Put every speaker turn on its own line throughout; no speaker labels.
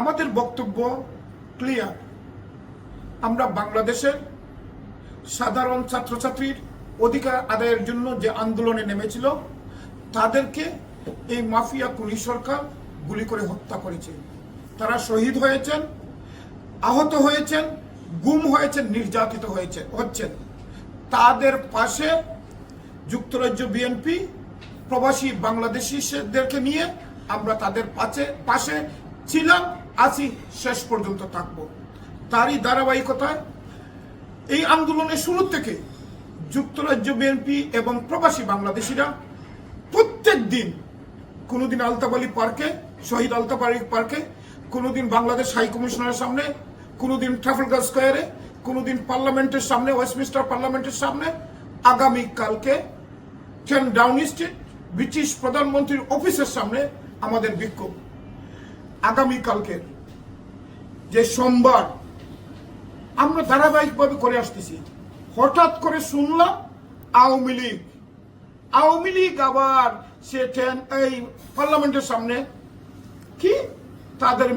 আমাদের বক্তব্য ক্লিয়ার আমরা বাংলাদেশের সাধারণ ছাত্রছাত্রীর অধিকার আদায়ের জন্য যে আন্দোলনে নেমেছিল, তাদেরকে এই মাফিয়া কুলি সরকার গুলি করে হত্যা করেছে। তারা শহীদ হয়েছেন, আহত হয়েছেন, গুম হয়েছেন, নির্যাতিত হয়েছে হচ্ছেন। তাদের পাশে যুক্তরাজ্য বিএনপি প্রবাসী বাংলাদেশিদেরকে নিয়ে আমরা তাদের পাশে পাশে ছিলাম। আছি শেষ পর্যন্ত থাকব। তারই ধারাবাহিকতায় এই আন্দোলনের শুরু থেকে যুক্তরাজ্য বিএনপি এবং প্রবাসী বাংলাদেশিরা প্রত্যেক দিন কোনোদিন আলতাবালি পার্কে, শহীদ আলতাবালি পার্কে, কোনোদিন বাংলাদেশ হাই কমিশনারের সামনে, কোনোদিন ট্রাফালগার স্কোয়ারে, কোনোদিন পার্লামেন্টের সামনে, ওয়েস্টমিনিস্টার পার্লামেন্টের সামনে আগামী কালকে টেন ডাউন স্ট্রিট, ব্রিটিশ প্রধানমন্ত্রীর অফিসের সামনে আমাদের বিক্ষোভ। আগামী কালকে যে সোমবার আমরা ধারাবাহিকভাবে করে আসতেছি, হঠাৎ করে শুনলাম আওয়ামী লীগ। আওয়ামী লীগ আবার সে এই পার্লামেন্টের সামনে কি? তাদের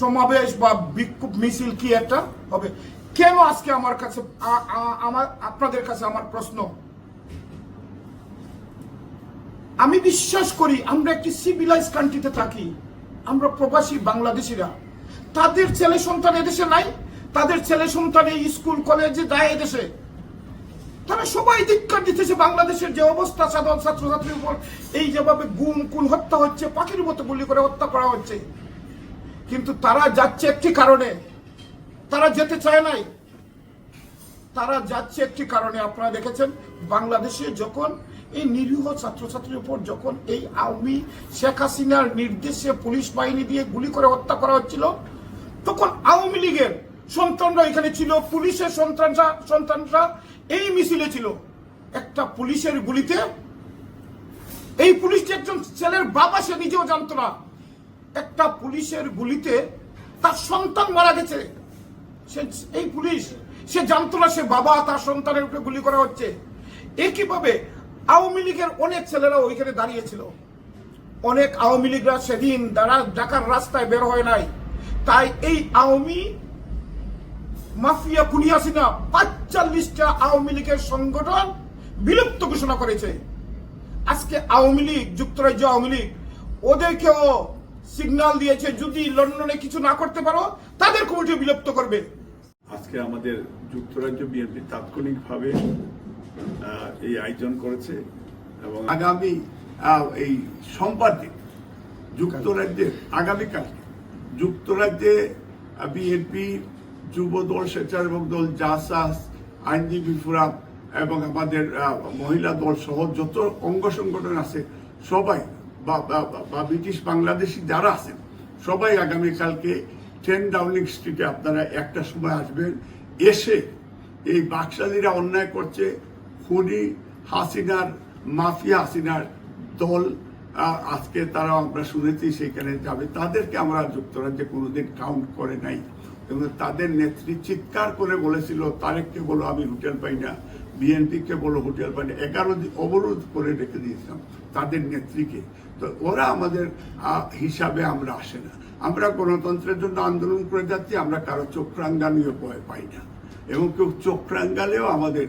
সমাবেশ বা বিক্ষোভ মিছিল কি একটা হবে? কেন আজকে আমার কাছে আমার, আপনাদের কাছে আমার প্রশ্ন? আমি বিশ্বাস করি আমরা একটি সিভিলাইজ কান্ট্রিতে থাকি। আমরা প্রবাসী বাংলাদেশিরা। তাদের ছেলে সন্তান এদেশে নাই, তাদের ছেলে সন্তান এই স্কুল, কলেজে যায় এদেশে। তারা সবাই ধিক্কার দিতেছে বাংলাদেশের যে অবস্থা, সাধারণ ছাত্রছাত্রীর উপর। এই যেভাবে গুম কুল হত্যা হচ্ছে, পাখির মতো গুলি করে হত্যা করা হচ্ছে। কিন্তু তারা যাচ্ছে একটি কারণে। তারা যেতে চায় নাই। তারা যাচ্ছে একটি কারণে। আপনারা দেখেছেন, বাংলাদেশে যখন এই নিরীহ ছাত্রছাত্রীর উপর যখন এই আওয়ামী শেখ হাসিনার নির্দেশে পুলিশ বাহিনী দিয়ে গুলি করে হত্যা করা হচ্ছিল, তখন আওয়ামী লীগের সন্তানরা এখানে ছিল, পুলিশের সন্তানরা সন্তানরা এই মিছিলে ছিল। একটা পুলিশের গুলিতে এই পুলিশ একজন ছেলের বাবা, সে নিজেও জানতো না। একটা পুলিশের গুলিতে তার সন্তান মারা গেছে। এই পুলিশ, সে জানতো না সে বাবা তার সন্তানের উপরে গুলি করা হচ্ছে। একইভাবে আওয়ামী লীগের অনেক ছেলেরা ওইখানে দাঁড়িয়েছিল। অনেক আওয়ামী লীগরা সেদিন তারা ঢাকার রাস্তায় বের হয় নাই। তাই এই আওয়ামী মাফিয়া কুনিয়াসিনা পাঁচচল্লিশটা আওয়ামী লীগের সংগঠন বিলুপ্ত ঘোষণা করেছে। আজকে আওয়ামী লীগ, যুক্তরাজ্য আওয়ামী লীগ, ওদেরকেও সিগন্যাল দিয়েছে, যদি লন্ডনে কিছু না করতে পারো, তাদের কমিটিও বিলুপ্ত করবে।
আজকে আমাদের যুক্তরাজ্য বিএনপি তাৎক্ষণিকভাবে এই আয়োজন করেছে এবং
আগামী এই সোমবার দিন যুক্তরাজ্যে আগামীকাল যুক্তরাজ্যে বিএনপি যুব দল স্বেচ্ছাসেবক দল জাসাস আইনজীবী ফোরাম এবং আমাদের মহিলা দল সহ যত অঙ্গ সংগঠন আছে, সবাই বা ব্রিটিশ বাংলাদেশি যারা আছেন, সবাই আগামীকালকে টেন ডাউনিং স্ট্রিটে আপনারা একটা সময় আসবেন, এসে এই বাকশালীরা অন্যায় করছে খুনি হাসিনার, মাফিয়া হাসিনার দল আজকে তারা আমরা শুনেছি সেখানে যাবে। তাদেরকে আমরা যুক্তরাজ্যে কোনোদিন কাউন্ট করে নাই। এবং তাদের নেত্রী চিৎকার করে বলেছিল, তারেককে বলো, আমি হোটেল পাই না। বিএনপিকে বলো, হোটেল পাই না। এগারো দিন অবরোধ করে রেখে দিয়েছিলাম তাদের নেত্রীকে। তো ওরা আমাদের হিসাবে আমরা আসে না। আমরা গণতন্ত্রের জন্য আন্দোলন করে যাচ্ছি, আমরা কারও চক্রাঙ্গানীয় ভয় পাই না। এবং কেউ চোখরাঙ্গালেও আমাদের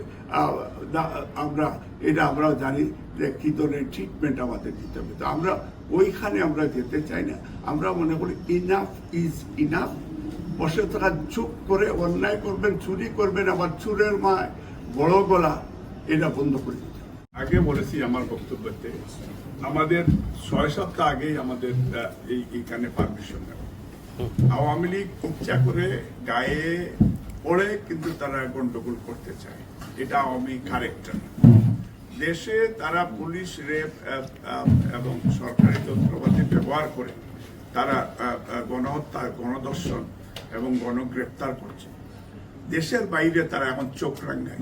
আমরা, এটা আমরা জানি যে কি ধরনের ট্রিটমেন্ট আমাদের দিতে হবে। তো আমরা ওইখানে আমরা যেতে চাই না। আমরা মনে করি ইনাফ ইজ ইনাফ বসে থাকা চুপ করে অন্যায় করবেন, চুরি করবেন, আবার চুরের মায় বড় গলা, এটা বন্ধ করে দিতে
আগে বলেছি আমার বক্তব্যতে, আমাদের ছয় সপ্তাহ আগেই আমাদের এই, এইখানে পারমিশন আওয়ামী লীগ ইচ্ছা করে গায়ে পড়ে, কিন্তু তারা গন্ডগোল করতে চায়। এটা আওয়ামী কারেক্টার। দেশে তারা পুলিশ, রেপ এবং সরকারি তন্ত্রপাতি ব্যবহার করে তারা গণহত্যা গণদর্শন এবং গণগ্রেপ্তার করছে। দেশের বাইরে তারা এখন চোখ রাঙ্গায়।